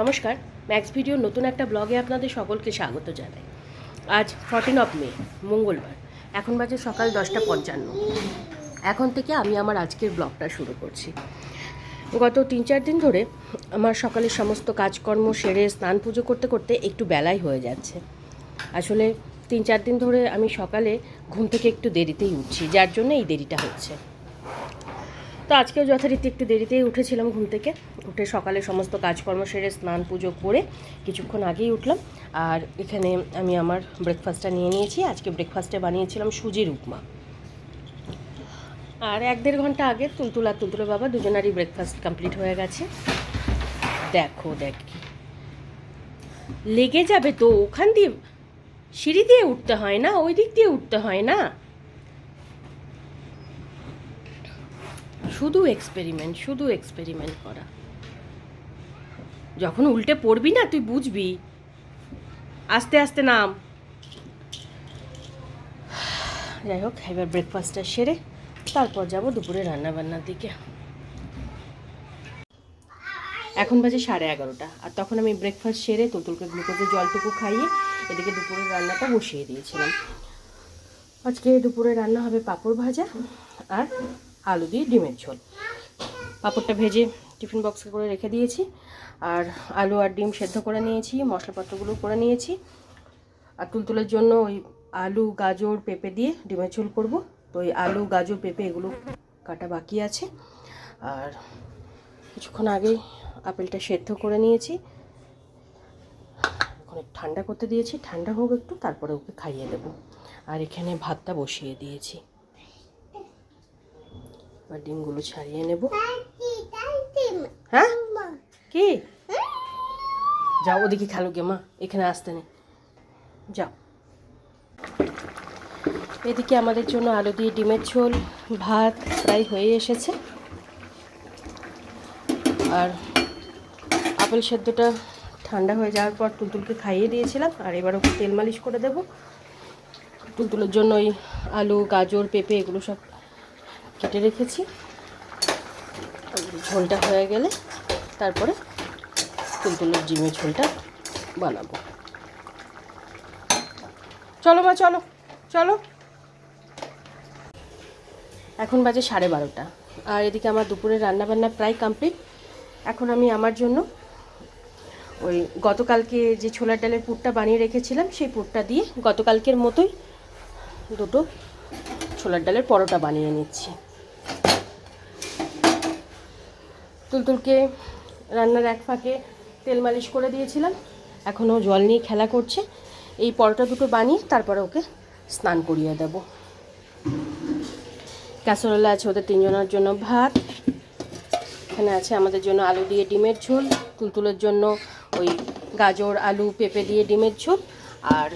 নমস্কার max video নতুন একটা ব্লগে আপনাদের সকলকে স্বাগত জানাই। আজ ফর্টিন অফ মে মঙ্গলবার, এখন বাজে সকাল দশটা পঞ্চান্ন। এখন থেকে আমি আমার আজকের ব্লগটা শুরু করছি। গত তিন চার দিন ধরে আমার সকালের সমস্ত কাজকর্ম সেরে স্নান পুজো করতে করতে একটু বেলাই হয়ে যাচ্ছে। আসলে তিন চার দিন ধরে আমি সকালে ঘুম থেকে একটু দেরিতেই উঠছি, যার জন্য এই দেরিটা হচ্ছে। তো আজকেও যথারীতি একটু দেরিতেই উঠেছিলাম ঘুম থেকে। উঠে সকালে সমস্ত কাজকর্ম সেরে স্নান পুজো করে কিছুক্ষণ আগেই উঠলাম। আর এখানে আমি আমার ব্রেকফাস্টটা নিয়ে নিয়েছি। আজকে ব্রেকফাস্টে বানিয়েছিলাম সুজির উপমা। আর এক দেড় ঘণ্টা আগে তুলতুল আর তুলতুলের বাবা দুজনারই ব্রেকফাস্ট কমপ্লিট হয়ে গেছে। দেখো, দেখ লেগে যাবে তো, ওখান দিয়ে সিঁড়ি দিয়ে উঠতে হয় না, ওই দিক দিয়ে উঠতে হয় না। শুধু এক্সপেরিমেন্ট শুধু এক্সপেরিমেন্ট করা। যখন উল্টে পড়বি না, তুই বুঝবি। আস্তে আস্তে নাম। যাই হোক, এবার ব্রেকফাস্টটা সেরে তারপর যাব দুপুরে রান্না বান্নার দিকে। এখন বাজে সাড়ে এগারোটা, আর তখন আমি ব্রেকফাস্ট সেরে তুলতুলকে গ্লুকোজের জলটুকু খাইয়ে এদিকে দুপুরের রান্নাটা বসিয়ে দিয়েছিলাম। আজকে দুপুরে রান্না হবে পাঁপড় ভাজা আর আলু দিয়ে ডিমের ঝোল। পাঁপড়টা ভেজে টিফিন বক্সে করে রেখে দিয়েছি। আর আলু আর ডিম সেদ্ধ করে নিয়েছি, মশলাপত্রগুলো করে নিয়েছি। আর তুলতুলের জন্য ওই আলু, গাজর, পেঁপে দিয়ে ডিমের ঝোল করব। তো ওই আলু, গাজর, পেঁপে এগুলো কাটা বাকি আছে। আর কিছুক্ষণ আগেই আপেলটা সেদ্ধ করে নিয়েছি। এখন ঠান্ডা করতে দিয়েছি। ঠান্ডা হোক একটু, তারপরে ওকে খাইয়ে দেবো। আর এখানে ভাতটা বসিয়ে দিয়েছি। এবার ডিমগুলো ছাড়িয়ে নেব। হ্যাঁ? কি? যাও ওদিকে খেলো গে মা। এখানে আসতে নেই যাও। এদিকে আমাদের জন্য আলু দিয়ে ডিমের ঝোল ভাত প্রায় হয়ে এসেছে। আর আপেল সেদ্ধটা ঠান্ডা হয়ে যাওয়ার পর তুলতুলকে খাইয়ে দিয়েছিলাম। আর এবার ওকে তেল মালিশ করে দেবো। তুলতুলের জন্য ওই আলু গাজর পেঁপে এগুলো সব কেটে রেখেছি। ঝোলটা হয়ে গেলে তারপরে তুলতুলের ডিমের ঝোলটা বানাবো। চলো মা, চলো চলো। এখন বাজে সাড়ে বারোটা। আর এদিকে আমার দুপুরের রান্নাবান্না প্রায় কমপ্লিট এখন আমি আমার জন্য ওই গতকালকে যে ছোলার ডালের পুরটা বানিয়ে রেখেছিলাম, সেই পুরটা দিয়ে গতকালকের মতোই দুটো ছোলার ডালের পরোটা বানিয়ে নিচ্ছি। তুলতুলকে রান্নার এক ফাঁকে তেল মালিশ করে দিয়েছিলাম। এখনও জল নিয়ে খেলা করছে। এই পরোটা দুটো বানিয়ে তারপরে ওকে স্নান করিয়ে দেব। ক্যাসরোলা আছে ওদের তিনজনের জন্য ভাত। এখানে আছে আমাদের জন্য আলু দিয়ে ডিমের ঝোল। তুলতুলের জন্য ওই গাজর, আলু, পেঁপে দিয়ে ডিমের ঝোল। আর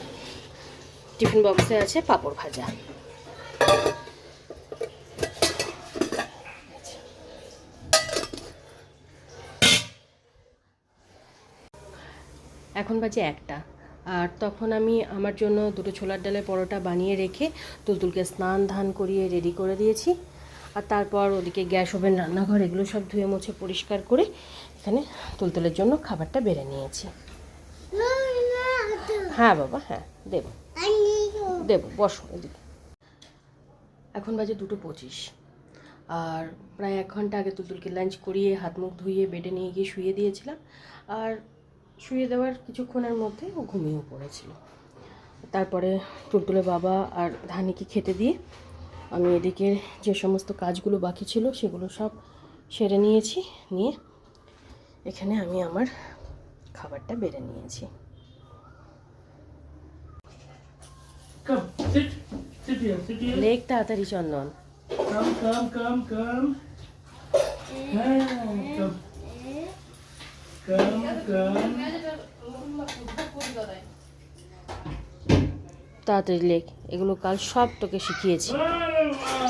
টিফিন বক্সে আছে পাঁপড় ভাজা। এখন বাজে একটা। আর তখন আমি আমার জন্য দুটো ছোলার ডালের পরোটা বানিয়ে রেখে তুলতুলকে স্নান ধান করিয়ে রেডি করে দিয়েছি। আর তারপর ওদিকে গ্যাস ওভেন, রান্নাঘর এগুলো সব ধুয়ে মুছে পরিষ্কার করে এখানে তুলতুলের জন্য খাবারটা বেড়ে নিয়েছি। হ্যাঁ বাবা হ্যাঁ দেবো। দেবো, বসো এদিকে। এখন বাজে দুটো পঁচিশ। আর প্রায় এক ঘণ্টা আগে তুলতুলকে লাঞ্চ করিয়ে হাত মুখ ধুয়ে বেডে নিয়ে গিয়ে শুয়ে দিয়েছিলাম। আর শুয়ে দেওয়ার কিছুক্ষণের মধ্যে ও ঘুমিয়েও পড়েছিল তারপরে তুলতুলে বাবা আর ধানিকে খেতে দিয়ে আমি এদিকে যে সমস্ত কাজগুলো বাকি ছিল সেগুলো সব সেরে নিয়েছি নিয়ে এখানে আমি আমার খাবারটা বেড়ে নিয়েছি. লেগ তাড়াতাড়ি চন্দন come. Ah, come. Come, come. তাড়াতাড়ি লেখ। এগুলো কাল সব তোকে শিখিয়েছি।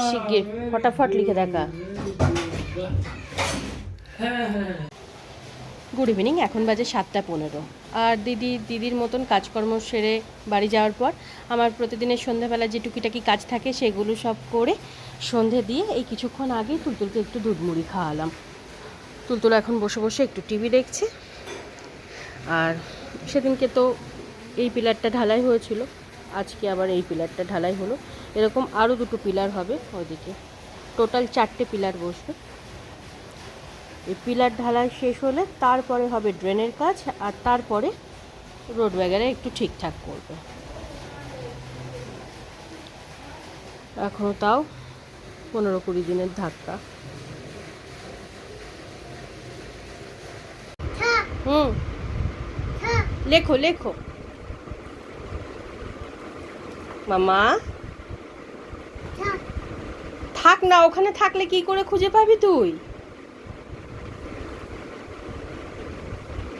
শিখিয়ে ফটাফট লিখে দেখা। গুড ইভিনিং এখন বাজে সাতটা পনেরো। আর দিদি, দিদির মতন কাজকর্ম সেরে বাড়ি যাওয়ার পর আমার প্রতিদিনের সন্ধ্যাবেলা যে টুকিটাকি কাজ থাকে, সেগুলো সব করে সন্ধে দিয়ে এই কিছুক্ষণ আগে তুলতুলকে একটু দুধ মুড়ি খাওয়ালাম। তুলতুল এখন বসে বসে একটু টিভি দেখছে। আর সেদিনকে তো এই পিলারটা ঢালাই হয়েছিল, আজকে আবার এই পিলারটা ঢালাই হলো। এরকম আরও দুটো পিলার হবে ওইদিকে। টোটাল চারটে পিলার বসবে। এই পিলার ঢালাই শেষ হলে তারপরে হবে ড্রেনের কাজ, আর তারপরে রোড ব্যাগারে একটু ঠিকঠাক করবে। এখনও তাও পনেরো কুড়ি দিনের ধাক্কা। হুম। লেখো লেখো। মামা। থাক না, ওখানে থাকলে কি করে খুঁজে পাবি তুই?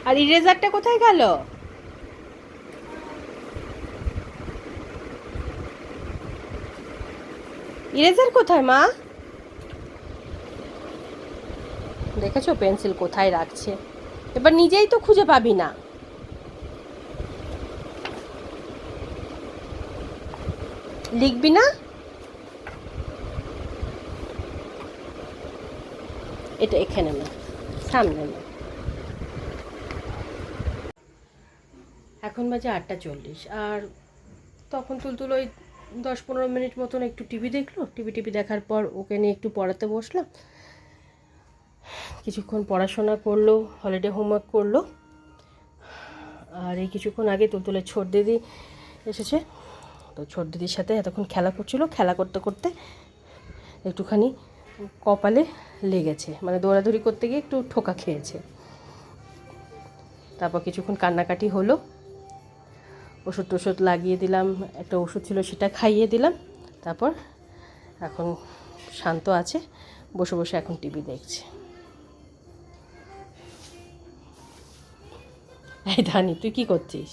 আর ইরেজারটা কোথায় গেল? ইরেজার কোথায়, মা? দেখেছ, পেন্সিল কোথায় রাখছে? এবার নিজেই তো খুঁজে পাবি না। লিখবি না? এটা এখানে না, সামনে না। এখন বাজে আটটা চল্লিশ, আর তখন তুলতুল ওই দশ পনেরো মিনিট মতন একটু টিভি দেখল, টিভি টিভি দেখার পর ওকে নিয়ে একটু পড়াতে বসলাম। কিছুক্ষণ পড়াশোনা করল হলিডে হোমওয়ার্ক করল। আর এই কিছুক্ষণ আগে তুলতুলের ছোট দিদি এসেছে। তো ছোট দিদির সাথে এতক্ষণ খেলা করছিল। খেলা করতে করতে একটুখানি কপালে লেগেছে। মানে দৌড়াদৌড়ি করতে গিয়ে একটু ঠোকা খেয়েছে। তারপর কিছুক্ষণ কান্নাকাটি হলো। ওষুধ টষুধ লাগিয়ে দিলাম। একটা ওষুধ ছিল সেটা খাইয়ে দিলাম। তারপর এখন শান্ত আছে। বসে বসে এখন টিভি দেখছে। এই ধানি তুই কি করছিস?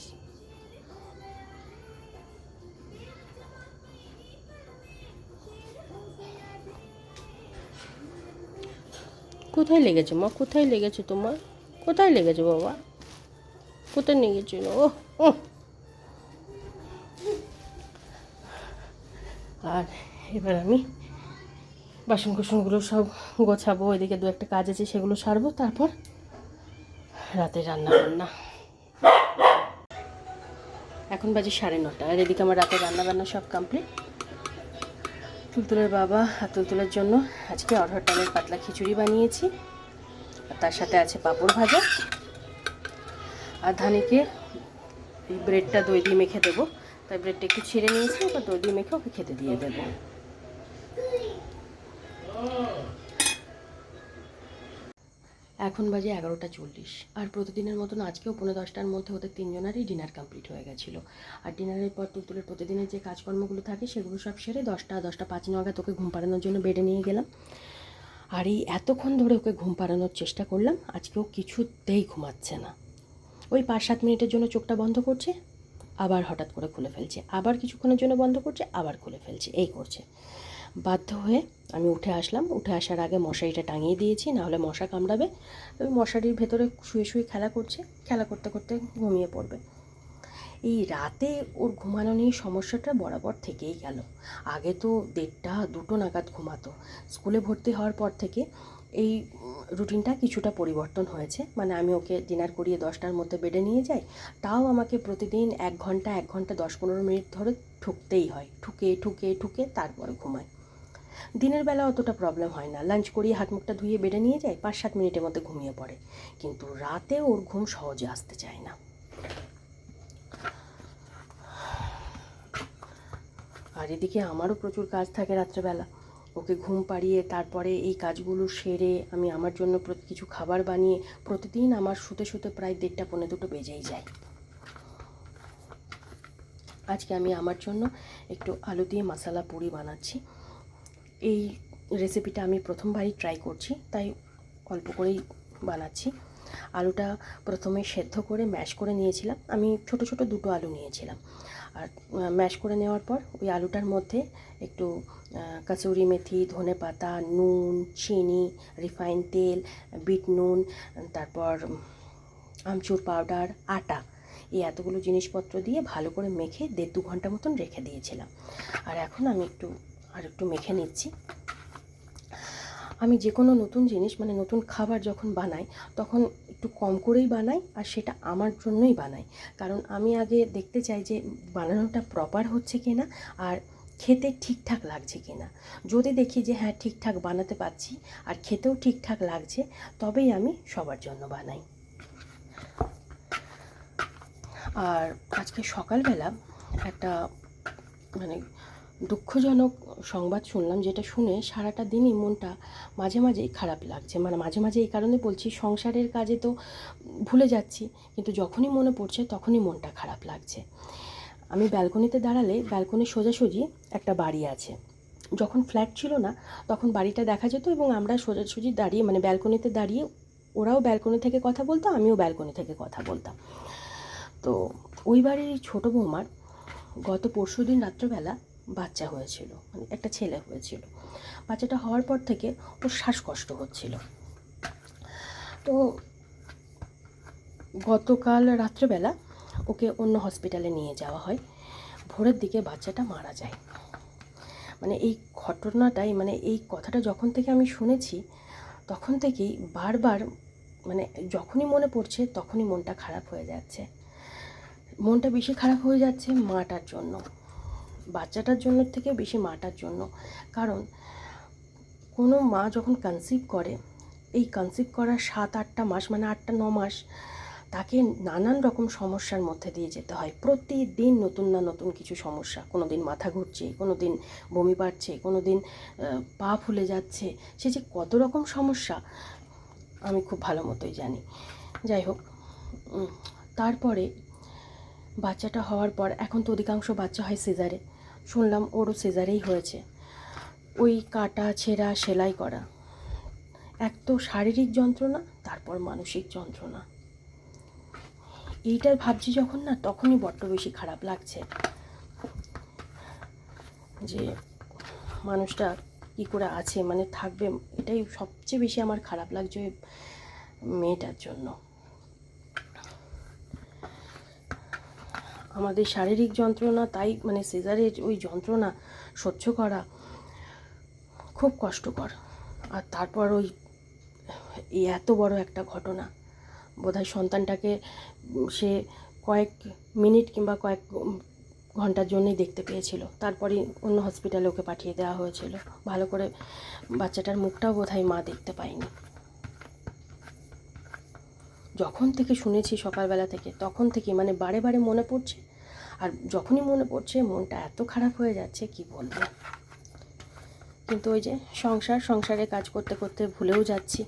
কোথায় লেগেছে মা? কোথায় লেগেছে তোমার? কোথায় লেগেছে বাবা? কোথায় লেগেছিল ও ও। আর এবার আমি বাসন কুসনগুলো সব গোছাবো এদিকে দু একটা কাজ আছে সেগুলো সারবো, তারপর রাতে রান্না বান্না এখন বাজে সাড়ে নটা। আর এদিকে আমার রাতে রান্না বান্না সব কমপ্লিট তুলতুলের বাবা আর তুলতুলের জন্য আজকে অরহর ডালের পাতলা খিচুড়ি বানিয়েছি। আর তার সাথে আছে পাঁপড় ভাজা। আর ধানিকে এই ব্রেডটা দই দিয়ে মেখে দেবো। তাই ব্রেডটা একটু ছিঁড়ে নিয়েছি, এবার দই দিয়ে মেখে ওকে খেতে দিয়ে দেবো। এখন বাজে এগারোটা চল্লিশ। আর প্রতিদিনের মতন আজকেও পনেরো দশটার মধ্যে ওদের তিনজনারই ডিনার কমপ্লিট হয়ে গেছিল। আর ডিনারের পর তুলতুলের প্রতিদিনের যে কাজকর্মগুলো থাকে সেগুলো সব সেরে দশটা দশটা পাঁচ নাগাদ ওকে ঘুম পাড়ানোর জন্য বেডে নিয়ে গেলাম। আর এই এতক্ষণ ধরে ওকে ঘুম পাড়ানোর চেষ্টা করলাম আজকেও কিছুতেই ঘুমাচ্ছে না। ওই পাঁচ সাত মিনিটের জন্য চোখটা বন্ধ করছে, আবার হঠাৎ করে খুলে ফেলছে। আবার কিছুক্ষণের জন্য বন্ধ করছে, আবার খুলে ফেলছে। এই করছে। বাধ্য হয়ে আমি উঠে আসলাম। উঠে আসার আগে মশারিটা টাঙিয়ে দিয়েছি নাহলে মশা কামড়াবে। ওই মশারির ভেতরে শুয়ে শুয়ে খেলা করছে। খেলা করতে করতে ঘুমিয়ে পড়বে। এই রাতে ওর ঘুমানো নিয়ে সমস্যাটা বরাবর থেকেই গেল। আগে তো দেড়টা, দুটো নাগাদ ঘুমাতো। স্কুলে ভর্তি হওয়ার পর থেকে এই রুটিনটা কিছুটা পরিবর্তন হয়েছে। মানে আমি ওকে ডিনার করিয়ে দশটার মধ্যে বেডে নিয়ে যাই। তাও আমাকে প্রতিদিন এক ঘণ্টা এক ঘণ্টা, দশ পনেরো মিনিট ধরে ঠুকতেই হয়। ঠুকে ঠুকে ঠুকে তারপরে ঘুমায় দিনের বেলা অতটা প্রবলেম হয় না। লাঞ্চ করিয়ে হাত মুখটা ধুয়ে বেডে নিয়ে যায় পাঁচ সাত মিনিটের মধ্যে ঘুমিয়ে পড়ে। কিন্তু রাতে ওর ঘুম সহজে আসতে চায় না। আর এদিকে আমারও প্রচুর কাজ থাকে রাত্রেবেলা। ওকে ঘুম পাড়িয়ে তারপরে এই কাজগুলো সেরে আমি আমার জন্য কিছু খাবার বানিয়ে প্রতিদিন আমার শুতে শুতে প্রায় দেড়টা পৌনে দুটো বেজেই যায়। আজকে আমি আমার জন্য একটু আলু দিয়ে মশলা পুরি বানাচ্ছি। এই রেসিপিটা আমি প্রথমবারই ট্রাই করছি, তাই অল্প করেই বানাচ্ছি। আলুটা প্রথমে সেদ্ধ করে ম্যাশ করে নিয়েছিলাম। আমি ছোট ছোট দুটো আলু নিয়েছিলাম। আর ম্যাশ করে নেওয়ার পর ওই আলুটার মধ্যে একটু কাসুরি মেথি ধনে পাতা নুন, চিনি রিফাইন তেল বিট নুন তারপর আমচুর পাউডার আটা, এই এতগুলো জিনিসপত্র দিয়ে ভালো করে মেখে দেড় দু ঘণ্টা মতন রেখে দিয়েছিলাম। আর এখন আমি একটু আর একটু মেখে নিচ্ছি। আমি যে কোনো নতুন জিনিস মানে নতুন খাবার যখন বানাই, তখন একটু কম করেই বানাই আর সেটা আমার জন্যই বানাই। কারণ আমি আগে দেখতে চাই যে বানানোটা প্রপার হচ্ছে কি না আর খেতে ঠিকঠাক লাগছে কি না। যদি দেখি যে হ্যাঁ ঠিকঠাক বানাতে পারছি আর খেতেও ঠিকঠাক লাগছে, তবেই আমি সবার জন্য বানাই। আর আজকে সকালবেলা একটা মানে দুঃখজনক সংবাদ শুনলাম যেটা শুনে সারাটা দিনই মনটা মাঝে মাঝেই খারাপ লাগছে। মানে মাঝে মাঝে এই কারণে বলছি, সংসারের কাজে তো ভুলে যাচ্ছি, কিন্তু যখনই মনে পড়ছে তখনই মনটা খারাপ লাগছে। আমি ব্যালকনিতে দাঁড়ালে ব্যালকনির সোজাসুজি একটা বাড়ি আছে। যখন ফ্ল্যাট ছিল না, তখন বাড়িটা দেখা যেত এবং আমরা সোজাসুজি দাঁড়িয়ে মানে ব্যালকনিতে দাঁড়িয়ে ওরাও ব্যালকনি থেকে কথা বলতো, আমিও ব্যালকনি থেকে কথা বলতাম। তো ওই বাড়ির ছোটো বৌমার গত পরশু দিন রাত্রবেলা বাচ্চা হয়েছিল মানে একটা ছেলে হয়েছিল। বাচ্চাটা হওয়ার পর থেকে ওর শ্বাসকষ্ট হচ্ছিল। তো গতকাল রাত্রেবেলা ওকে অন্য হসপিটালে নিয়ে যাওয়া হয়। ভোরের দিকে বাচ্চাটা মারা যায়। মানে এই ঘটনাটাই মানে এই কথাটা যখন থেকে আমি শুনেছি, তখন থেকেই বারবার মানে যখনই মনে পড়ছে, তখনই মনটা খারাপ হয়ে যাচ্ছে। মনটা বেশি খারাপ হয়ে যাচ্ছে মাটার জন্য। বাচ্চাটার জন্য থেকে বেশি মাটার জন্য। কারণ কোনো মা যখন কনসিভ করে, এই কনসিভ করার সাত আটটা মাস মানে আটটা ন মাস, তাকে নানান রকম সমস্যার মধ্যে দিয়ে যেতে হয়। প্রতিদিন নতুন না নতুন কিছু সমস্যা। কোনো দিন মাথা ঘুরছে কোনো দিন বমি পাচ্ছে কোনো দিন পা ফুলে যাচ্ছে। সে যে কত রকম সমস্যা, আমি খুব ভালো মতোই জানি। যাই হোক তারপরে বাচ্চাটা হওয়ার পর এখন তো অধিকাংশ বাচ্চা হয় সিজারে। শুনলাম ওরও সিজারেই হয়েছে। ওই কাটা, ছেঁড়া, সেলাই করা। এক তো শারীরিক যন্ত্রণা, তারপর মানসিক যন্ত্রণা। এইটা ভাবছি যখন না, তখনই বড্ড বেশি খারাপ লাগছে। যে মানুষটা কী করে আছে মানে থাকবে, এটাই সবচেয়ে বেশি আমার খারাপ লাগছে ওই মেয়েটার জন্য। আমাদের শারীরিক যন্ত্রণা, তাই মানে সিজারের ওই যন্ত্রণা সহ্য করা খুব কষ্টকর। আর তারপর ওই এত বড় একটা ঘটনা। বোধহয় সন্তানটাকে সে কয়েক মিনিট কিংবা কয়েক ঘণ্টার জন্যই দেখতে পেয়েছিল। তারপরে অন্য হসপিটালে ওকে পাঠিয়ে দেওয়া হয়েছিল। ভালো করে বাচ্চাটার মুখটাও বোধহয় মা দেখতে পায়নি। যখন থেকে শুনেছি সকালবেলা থেকে, তখন থেকে মানে বারে বারে মনে পড়ছে। আর যখনই মনে পড়ছে, মনটা এত খারাপ হয়ে যাচ্ছে, কি বলব? কিন্তু ওই যে সংসার, সংসারে কাজ করতে করতে ভুলেও যাচ্ছি।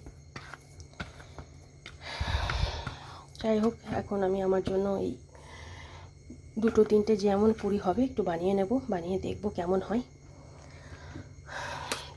যাই হোক, এখন আমি আমার জন্য এই দুটো, তিনটে যেমন পুরি হবে, একটু বানিয়ে নেব, বানিয়ে দেখব কেমন হয়।